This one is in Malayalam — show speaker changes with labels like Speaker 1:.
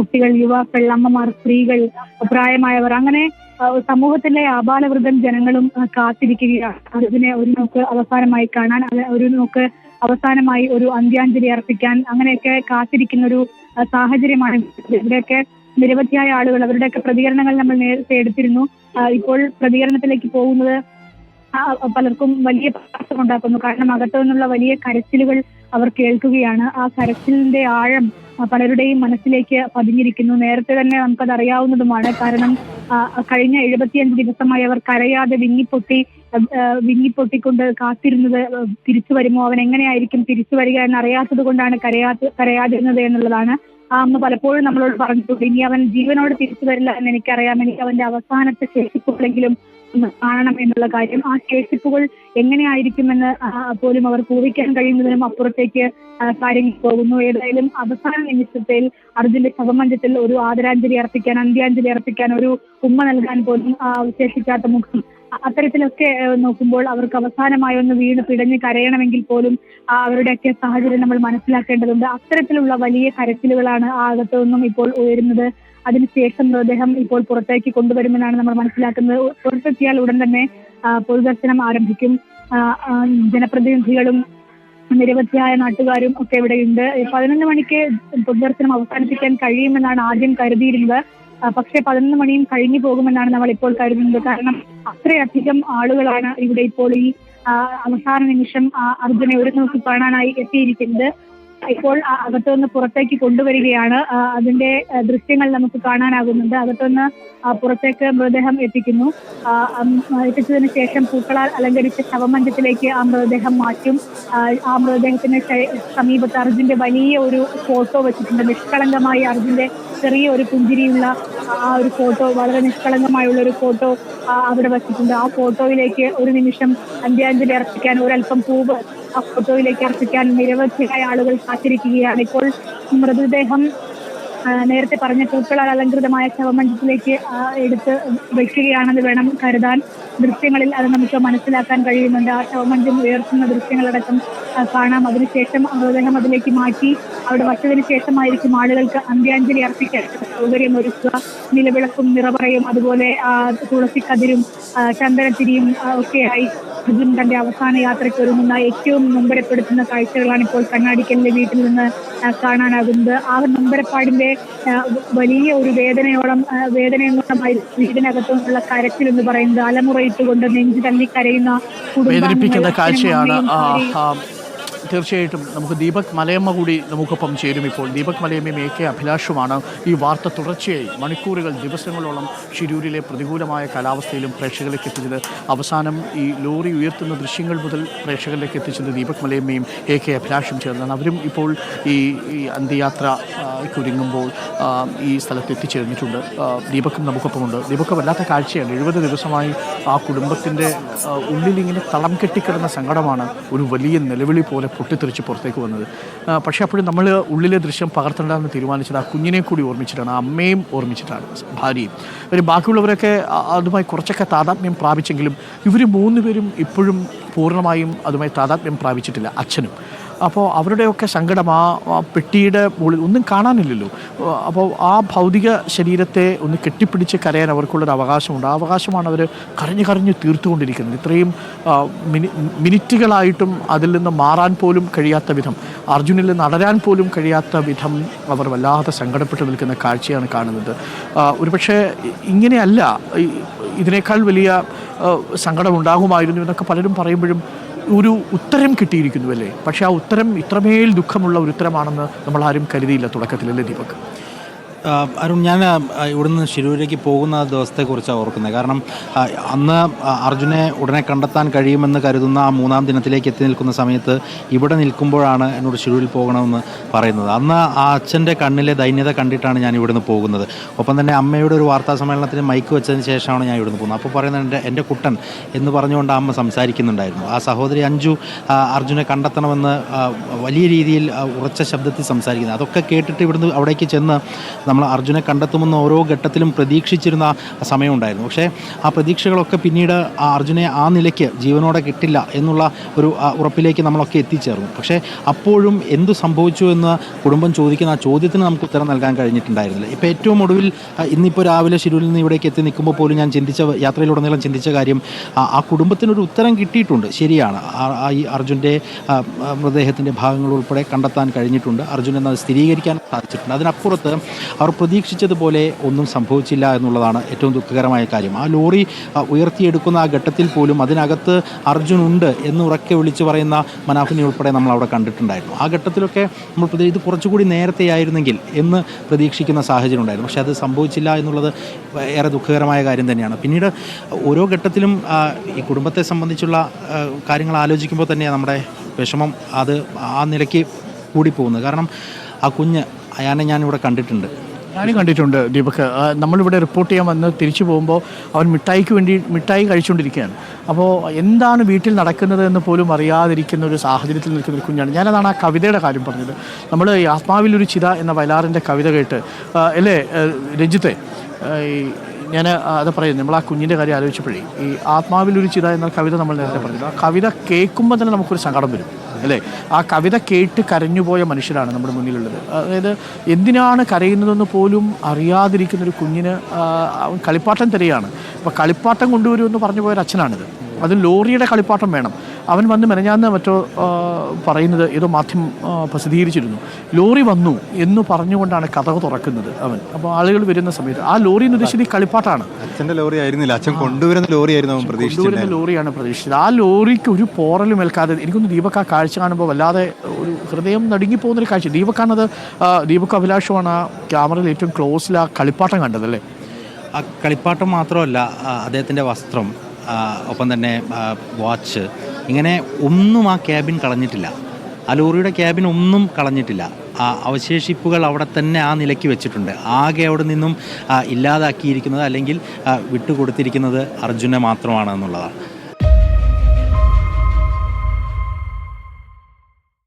Speaker 1: കുട്ടികൾ യുവാക്കൾ അമ്മമാർ സ്ത്രീകൾ പ്രായമായവർ അങ്ങനെ സമൂഹത്തിലെ ആബാലവൃതം ജനങ്ങളും കാത്തിരിക്കുകയാണ്. അതിനെ ഒരു നോക്ക് അവസാനമായി കാണാൻ ഒരു നോക്ക് അവസാനമായി ഒരു അന്ത്യാഞ്ജലി അർപ്പിക്കാൻ അങ്ങനെയൊക്കെ കാത്തിരിക്കുന്ന ഒരു സാഹചര്യമാണ് ഇവിടെയൊക്കെ നിരവധിയായ ആളുകൾ അവരുടെയൊക്കെ പ്രതികരണങ്ങൾ നമ്മൾ നേരത്തെ എടുത്തിരുന്നു. ഇപ്പോൾ പ്രതികരണത്തിലേക്ക് പോകുന്നത് പലർക്കും വലിയ പ്രയാസമുണ്ടാക്കുന്നു. കാരണം അകത്തു നിന്നുള്ള വലിയ കരച്ചിലുകൾ അവർ കേൾക്കുകയാണ്. ആ കരച്ചിലിന്റെ ആഴം പലരുടെയും മനസ്സിലേക്ക് പതിഞ്ഞിരിക്കുന്നു. നേരത്തെ തന്നെ നമുക്കത് അറിയാവുന്നതുമാണ് കാരണം കഴിഞ്ഞ എഴുപത്തിയഞ്ച് ദിവസമായി അവർ കരയാതെ വിങ്ങിപ്പൊട്ടി വിങ്ങിപ്പൊട്ടിക്കൊണ്ട് കാത്തിരുന്നത് തിരിച്ചു വരുമോ? അവൻ എങ്ങനെയായിരിക്കും തിരിച്ചു വരിക എന്ന് അറിയാത്തത് കൊണ്ടാണ് കരയാത്ത കരയാതിരുന്നത് എന്നുള്ളതാണ്. ആ അമ്മ പലപ്പോഴും നമ്മളോട് പറഞ്ഞിട്ടുണ്ട്. ഇനി അവൻ ജീവനോട് തിരിച്ചു വരില്ല എന്ന് എനിക്കറിയാം. എനിക്ക് അവന്റെ അവസാനത്തെ ശേഷിപ്പുകളെങ്കിലും കാണണം എന്നുള്ള കാര്യം. ആ ശേഷിപ്പുകൾ എങ്ങനെയായിരിക്കുമെന്ന് പോലും അവർ കൂവിക്കാൻ കഴിയുന്നതിനും അപ്പുറത്തേക്ക് കാര്യങ്ങൾ പോകുന്നു. ഏതായാലും അവസാന നിമിഷത്തിൽ അർജുന്റെ ശവമഞ്ചത്തിൽ ഒരു ആദരാഞ്ജലി അർപ്പിക്കാൻ അന്ത്യാഞ്ജലി അർപ്പിക്കാൻ ഒരു ഉമ്മ നൽകാൻ പോലും അവശേഷിക്കാത്ത മുഖം. അത്തരത്തിലൊക്കെ നോക്കുമ്പോൾ അവർക്ക് അവസാനമായി ഒന്ന് വീണ് പിടഞ്ഞ് കരയണമെങ്കിൽ പോലും അവരുടെയൊക്കെ സാഹചര്യം നമ്മൾ മനസ്സിലാക്കേണ്ടതുണ്ട്. അത്തരത്തിലുള്ള വലിയ കരച്ചിലുകളാണ് ആ അകത്തു നിന്നും ഇപ്പോൾ ഉയരുന്നത്. അതിനുശേഷം മൃതദേഹം ഇപ്പോൾ പുറത്തേക്ക് കൊണ്ടുവരുമെന്നാണ് നമ്മൾ മനസ്സിലാക്കുന്നത്. പുറത്തെത്തിയാൽ ഉടൻ തന്നെ പൊതുദർശനം ആരംഭിക്കും. ജനപ്രതിനിധികളും നിരവധിയായ നാട്ടുകാരും ഒക്കെ ഇവിടെയുണ്ട്. പതിനൊന്ന് മണിക്ക് പൊതുദർശനം അവസാനിപ്പിക്കാൻ കഴിയുമെന്നാണ് ആദ്യം കരുതിയിരുന്നത്. പക്ഷെ പതിനൊന്ന് മണിയും കഴിഞ്ഞു പോകുമെന്നാണ് നമ്മൾ ഇപ്പോൾ കരുതുന്നത്. കാരണം അത്രയധികം ആളുകളാണ് ഇവിടെ ഇപ്പോൾ ഈ അവസാന നിമിഷം അർജുനെ ഒരു നോക്കി കാണാനായി എത്തിയിരിക്കുന്നത്. ഇപ്പോൾ അകത്തുനിന്ന് പുറത്തേക്ക് കൊണ്ടുവരികയാണ്. അതിന്റെ ദൃശ്യങ്ങൾ നമുക്ക് കാണാനാകുന്നുണ്ട്. അകത്തുനിന്ന് പുറത്തേക്ക് മൃതദേഹം എത്തിക്കുന്നു. എത്തിച്ചതിന് ശേഷം പൂക്കളാൽ അലങ്കരിച്ച ശവമഞ്ചത്തിലേക്ക് ആ മൃതദേഹം മാറ്റും. ആ, മൃതദേഹത്തിന് സമീപത്ത് അർജുന്റെ വലിയ ഒരു ഫോട്ടോ വെച്ചിട്ടുണ്ട്. നിഷ്കളങ്കമായി അർജുന്റെ ചെറിയ ഒരു പുഞ്ചിരിയുള്ള ആ ഒരു ഫോട്ടോ വളരെ നിഷ്കളങ്കമായുള്ള ഒരു ഫോട്ടോ അവിടെ വെച്ചിട്ടുണ്ട്. ആ ഫോട്ടോയിലേക്ക് ഒരു നിമിഷം അന്ത്യാഞ്ജലി അർപ്പിക്കാൻ ഒരല്പം പൂവ് ഫോട്ടോയിലേക്ക് അർപ്പിക്കാൻ നിരവധിയായ ആളുകൾ കാത്തിരിക്കുകയാണ്. ഇപ്പോൾ മൃതദേഹം നേരത്തെ പറഞ്ഞ പൂക്കളാൽ അലങ്കൃതമായ ശവമഞ്ചത്തിലേക്ക് എടുത്ത് വെക്കുകയാണെന്ന് വേണം കരുതാൻ. ദൃശ്യങ്ങളിൽ അത് നമുക്ക് മനസ്സിലാക്കാൻ കഴിയുന്നുണ്ട്. ആ ശവമഞ്ചം ഉയർത്തുന്ന ദൃശ്യങ്ങളടക്കം കാണാം. അതിനുശേഷം മൃതദേഹം അതിലേക്ക് മാറ്റി അവിടെ വച്ചതിന് ശേഷമായിരിക്കും ആളുകൾക്ക് അന്ത്യാഞ്ജലി അർപ്പിക്കാൻ സൗകര്യം ഒരുക്കുക. നിലവിളക്കും നിറപറയും അതുപോലെ ആ, തുളസിക്കതിരും ചന്ദനത്തിരിയും ഒക്കെയായി അർജുൻ തന്റെ അവസാന യാത്രയ്ക്ക് ഒരുങ്ങുന്ന ഏറ്റവും നൊമ്പരപ്പെടുത്തുന്ന കാഴ്ചകളാണ് ഇപ്പോൾ കണ്ണാടിക്കലിന്റെ വീട്ടിൽ നിന്ന് കാണാനാകുന്നത്. ആ നൊമ്പരപ്പാടിന്റെ വലിയ ഒരു വേദനയോളം വേദനയോളമായി വീടിനകത്തു നിന്നുള്ള കരച്ചിൽ എന്ന് പറയുന്നത് അലമുറയിട്ടുകൊണ്ട് നെഞ്ചു തള്ളി കരയുന്ന
Speaker 2: കുടുംബ കാഴ്ചയാണ് തീർച്ചയായിട്ടും നമുക്ക് ദീപക് മലയമ്മ കൂടി നമുക്കൊപ്പം ചേരും ഇപ്പോൾ. ദീപക് മലയമ്മയും എ കെ അഭിലാഷുമാണ് ഈ വാർത്ത തുടർച്ചയായി മണിക്കൂറുകൾ ദിവസങ്ങളോളം ഷിരൂരിലെ പ്രതികൂലമായ കാലാവസ്ഥയിലും പ്രേക്ഷകരിലേക്ക് എത്തിച്ചത്. അവസാനം ഈ ലോറി ഉയർത്തുന്ന ദൃശ്യങ്ങൾ മുതൽ പ്രേക്ഷകരിലേക്ക് എത്തിച്ചത് ദീപക് മലയമ്മയും എ കെ അഭിലാഷും ചേർന്നാണ്. അവരും ഇപ്പോൾ ഈ അന്ത്യയാത്ര ഒരുങ്ങുമ്പോൾ ഈ സ്ഥലത്ത് എത്തിച്ചേർന്നിട്ടുണ്ട്. ദീപക്കും നമുക്കൊപ്പമുണ്ട്. ദീപക്ക് വല്ലാത്ത കാഴ്ചയാണ്. എഴുപത് ദിവസമായി ആ കുടുംബത്തിന്റെ ഉള്ളിലിങ്ങനെ തളം കെട്ടിക്കിടന്ന സങ്കടമാണ് ഒരു വലിയ നിലവിളി പോലെ പൊട്ടിത്തെറിച്ച് പുറത്തേക്ക് വന്നത്. പക്ഷേ അപ്പോഴും നമ്മൾ ഉള്ളിലെ ദൃശ്യം പകർത്തേണ്ടതെന്ന് തീരുമാനിച്ചത് ആ കുഞ്ഞിനെ കൂടി ഓർമ്മിച്ചിട്ടാണ് അമ്മയും ഓർമ്മിച്ചിട്ടാണ് ഭാര്യയും. ഒരു ബാക്കിയുള്ളവരൊക്കെ അതുമായി കുറച്ചൊക്കെ താതാത്മ്യം പ്രാപിച്ചെങ്കിലും ഇവർ മൂന്നുപേരും ഇപ്പോഴും പൂർണമായും അതുമായി താതാത്മ്യം പ്രാപിച്ചിട്ടില്ല അച്ഛനും. അപ്പോൾ അവരുടെയൊക്കെ സങ്കടം ആ പെട്ടിയുടെ മുകളിൽ ഒന്നും കാണാനില്ലല്ലോ. അപ്പോൾ ആ ഭൗതിക ശരീരത്തെ ഒന്ന് കെട്ടിപ്പിടിച്ച് കരയാൻ അവർക്കുള്ളൊരു അവകാശമുണ്ട്. ആ അവകാശമാണ് അവർ കരഞ്ഞു കരഞ്ഞു തീർത്തുകൊണ്ടിരിക്കുന്നത്. ഇത്രയും മിനി മിനിറ്റുകളായിട്ടും അതിൽ നിന്ന് മാറാൻ പോലും കഴിയാത്ത വിധം അർജുനിൽ നടരാൻ പോലും കഴിയാത്ത വിധം അവർ വല്ലാതെ സങ്കടപ്പെട്ട് നിൽക്കുന്ന കാഴ്ചയാണ് കാണുന്നത്. ഒരുപക്ഷെ ഇങ്ങനെയല്ല ഇതിനേക്കാൾ വലിയ സങ്കടമുണ്ടാകുമായിരുന്നു എന്നൊക്കെ പലരും പറയുമ്പോഴും ഒരു ഉത്തരം കിട്ടിയിരിക്കുന്നു അല്ലേ പക്ഷേ ആ ഉത്തരം ഇത്രമേൽ ദുഃഖമുള്ള ഒരു ഉത്തരമാണെന്ന് നമ്മൾ ആരും കരുതിയില്ല തുടക്കത്തിലല്ലേ ദീപക്?
Speaker 3: അരുൺ ഞാൻ ഇവിടുന്ന് ശിരൂരിലേക്ക് പോകുന്ന ദിവസത്തെക്കുറിച്ചാണ് ഓർക്കുന്നത്. കാരണം അന്ന് അർജുനെ ഉടനെ കണ്ടെത്താൻ കഴിയുമെന്ന് കരുതുന്ന ആ മൂന്നാം ദിനത്തിലേക്ക് എത്തി നിൽക്കുന്ന സമയത്ത് ഇവിടെ നിൽക്കുമ്പോഴാണ് എന്നോട് ശിരൂരിൽ പോകണമെന്ന് പറയുന്നത്. അന്ന് ആ അച്ഛന്റെ കണ്ണിലെ ദൈന്യത കണ്ടിട്ടാണ് ഞാൻ ഇവിടുന്ന് പോകുന്നത്. ഒപ്പം തന്നെ അമ്മയുടെ ഒരു വാർത്താ സമ്മേളനത്തിന് മൈക്ക് വെച്ചതിന് ശേഷമാണ് ഞാൻ ഇവിടുന്ന് പോകുന്നത്. അപ്പോൾ പറയുന്നത് എന്റെ എന്റെ കുട്ടൻ എന്ന് പറഞ്ഞുകൊണ്ട് അമ്മ സംസാരിക്കുന്നുണ്ടായിരുന്നു. ആ സഹോദരി അഞ്ജു അർജുനെ കണ്ടെത്തണമെന്ന് വലിയ രീതിയിൽ ഉറച്ച ശബ്ദത്തിൽ സംസാരിക്കുന്നത്. അതൊക്കെ കേട്ടിട്ട് ഇവിടുന്ന് അവിടേക്ക് ചെന്ന് നമ്മൾ അർജുനെ കണ്ടെത്തുമെന്ന് ഓരോ ഘട്ടത്തിലും പ്രതീക്ഷിച്ചിരുന്ന സമയമുണ്ടായിരുന്നു. പക്ഷേ ആ പ്രതീക്ഷകളൊക്കെ പിന്നീട് ആ അർജുനെ ആ നിലയ്ക്ക് ജീവനോടെ കിട്ടില്ല എന്നുള്ള ഒരു ഉറപ്പിലേക്ക് നമ്മളൊക്കെ എത്തിച്ചേർന്നു. പക്ഷേ അപ്പോഴും എന്തു സംഭവിച്ചു എന്ന് കുടുംബം ചോദിക്കുന്ന ആ ചോദ്യത്തിന് നമുക്ക് ഉത്തരം നൽകാൻ കഴിഞ്ഞിട്ടുണ്ടായിരുന്നില്ല. ഇപ്പോൾ ഏറ്റവും ഒടുവിൽ ഇന്നിപ്പോൾ രാവിലെ ശിരൂരിൽ നിന്ന് ഇവിടേക്ക് എത്തി നിൽക്കുമ്പോൾ പോലും ഞാൻ ചിന്തിച്ച യാത്രയിലുടനീളം ചിന്തിച്ച കാര്യം ആ, കുടുംബത്തിനൊരു ഉത്തരം കിട്ടിയിട്ടുണ്ട്. ശരിയാണ്. ഈ അർജുന്റെ മൃതദേഹത്തിന്റെ ഭാഗങ്ങൾ ഉൾപ്പെടെ കണ്ടെത്താൻ കഴിഞ്ഞിട്ടുണ്ട്. അർജുൻ എന്നത് സ്ഥിരീകരിക്കാൻ സാധിച്ചിട്ടുണ്ട്. അതിനപ്പുറത്ത് അവർ പ്രതീക്ഷിച്ചതുപോലെ ഒന്നും സംഭവിച്ചില്ല എന്നുള്ളതാണ് ഏറ്റവും ദുഃഖകരമായ കാര്യം. ആ ലോറി ഉയർത്തിയെടുക്കുന്ന ആ ഘട്ടത്തിൽ പോലും അതിനകത്ത് അർജുൻ ഉണ്ട് എന്ന് ഉറക്കെ വിളിച്ചു പറയുന്ന മനാഫിനെ ഉൾപ്പെടെ നമ്മൾ അവിടെ കണ്ടിട്ടുണ്ടായിരുന്നു. ആ ഘട്ടത്തിലൊക്കെ നമ്മൾ ഇത് കുറച്ചുകൂടി നേരത്തെ ആയിരുന്നെങ്കിൽ എന്ന് പ്രതീക്ഷിക്കുന്ന സാഹചര്യം ഉണ്ടായിരുന്നു. പക്ഷേ അത് സംഭവിച്ചില്ല എന്നുള്ളത് ഏറെ ദുഃഖകരമായ കാര്യം തന്നെയാണ്. പിന്നീട് ഓരോ ഘട്ടത്തിലും ഈ കുടുംബത്തെ സംബന്ധിച്ചുള്ള കാര്യങ്ങൾ ആലോചിക്കുമ്പോൾ തന്നെയാണ് നമ്മുടെ വിഷമം അത് ആ നിലയ്ക്ക് കൂടിപ്പോകുന്നത്. കാരണം ആ കുഞ്ഞ് അയാനെ ഞാനിവിടെ കണ്ടിട്ടുണ്ട്.
Speaker 2: ഞാനും കണ്ടിട്ടുണ്ട് ദീപക്. നമ്മളിവിടെ റിപ്പോർട്ട് ചെയ്യാൻ വന്ന് തിരിച്ചു പോകുമ്പോൾ അവൻ മിഠായിക്ക് വേണ്ടി മിഠായി കഴിച്ചുകൊണ്ടിരിക്കുകയാണ്. അപ്പോൾ എന്താണ് വീട്ടിൽ നടക്കുന്നത് എന്ന് പോലും അറിയാതിരിക്കുന്ന ഒരു സാഹചര്യത്തിൽ നിൽക്കുന്ന ഒരു കുഞ്ഞാണ്. ഞാനതാണ് ആ കവിതയുടെ കാര്യം പറഞ്ഞത്. നമ്മൾ ആത്മാവിലൊരു ചിത എന്ന വയലാറിന്റെ കവിത കേട്ട് അല്ലേ രഞ്ജിത്തെ? ഞാൻ അത് പറയുന്നത് നമ്മൾ ആ കുഞ്ഞിന്റെ കാര്യം ആലോചിച്ചപ്പോഴേ ഈ ആത്മാവിലൊരു ചിത എന്ന കവിത നമ്മൾ നേരത്തെ പറഞ്ഞത് ആ കവിത കേൾക്കുമ്പോൾ തന്നെ നമുക്കൊരു സങ്കടം വരും. അല്ലേ? ആ കവിത കേട്ട് കരഞ്ഞുപോയ മനുഷ്യരാണ് നമ്മുടെ മുന്നിലുള്ളത്. അതായത് എന്തിനാണ് കരയുന്നതെന്ന് പോലും അറിയാതിരിക്കുന്ന ഒരു കുഞ്ഞിന് കളിപ്പാട്ടം തരികയാണ് അപ്പോൾ കളിപ്പാട്ടം കൊണ്ടുവരുമെന്ന് പറഞ്ഞു പോയൊരു അച്ഛനാണിത്. അത് ലോറിയുടെ കളിപ്പാട്ടം വേണം. അവൻ വന്ന് മെനഞ്ഞാന്ന് മറ്റോ പറയുന്നത് ഏതോ മാധ്യമം പ്രസിദ്ധീകരിച്ചിരുന്നു. ലോറി വന്നു എന്ന് പറഞ്ഞുകൊണ്ടാണ് കഥ തുറക്കുന്നത് അവൻ. അപ്പോൾ ആളുകൾ വരുന്ന സമയത്ത് ആ ലോറി എന്ന് ഉദ്ദേശിച്ചത് ഈ കളിപ്പാട്ടാണ്.
Speaker 4: അച്ഛന്റെ ലോറി ആയിരുന്നില്ല. അച്ഛൻ കൊണ്ടുവരുന്ന ലോറി ആയിരുന്നു അവൻ
Speaker 2: കൊണ്ടുവരുന്ന ലോറിയാണ് പ്രതീക്ഷിച്ചത്. ആ ലോറിക്ക് ഒരു പോറലും ഏൽക്കാതെ എനിക്കൊന്ന് ദീപക് ആ കാഴ്ച കാണുമ്പോൾ വല്ലാതെ ഒരു ഹൃദയം നടുങ്ങിപ്പോകുന്നൊരു കാഴ്ച. ദീപക്കാണത് ദീപക്ക അഭിലാഷമാണ് ആ ക്യാമറയിൽ ഏറ്റവും ക്ലോസിൽ ആ കളിപ്പാട്ടം കണ്ടതല്ലേ
Speaker 3: ആ കളിപ്പാട്ടം മാത്രമല്ല അദ്ദേഹത്തിന്റെ വസ്ത്രം ഒപ്പം തന്നെ വാച്ച് ഇങ്ങനെ ഒന്നും ആ ക്യാബിൻ കളഞ്ഞിട്ടില്ല. ആ ലോറിയുടെ ക്യാബിൻ ഒന്നും കളഞ്ഞിട്ടില്ല. ആ അവശേഷിപ്പുകൾ അവിടെ തന്നെ ആ നിലയ്ക്ക് വെച്ചിട്ടുണ്ട്. ആകെ അവിടെ നിന്നും ഇല്ലാതാക്കിയിരിക്കുന്നത് അല്ലെങ്കിൽ വിട്ടുകൊടുത്തിരിക്കുന്നത് അർജുനെ മാത്രമാണ് എന്നുള്ളതാണ്.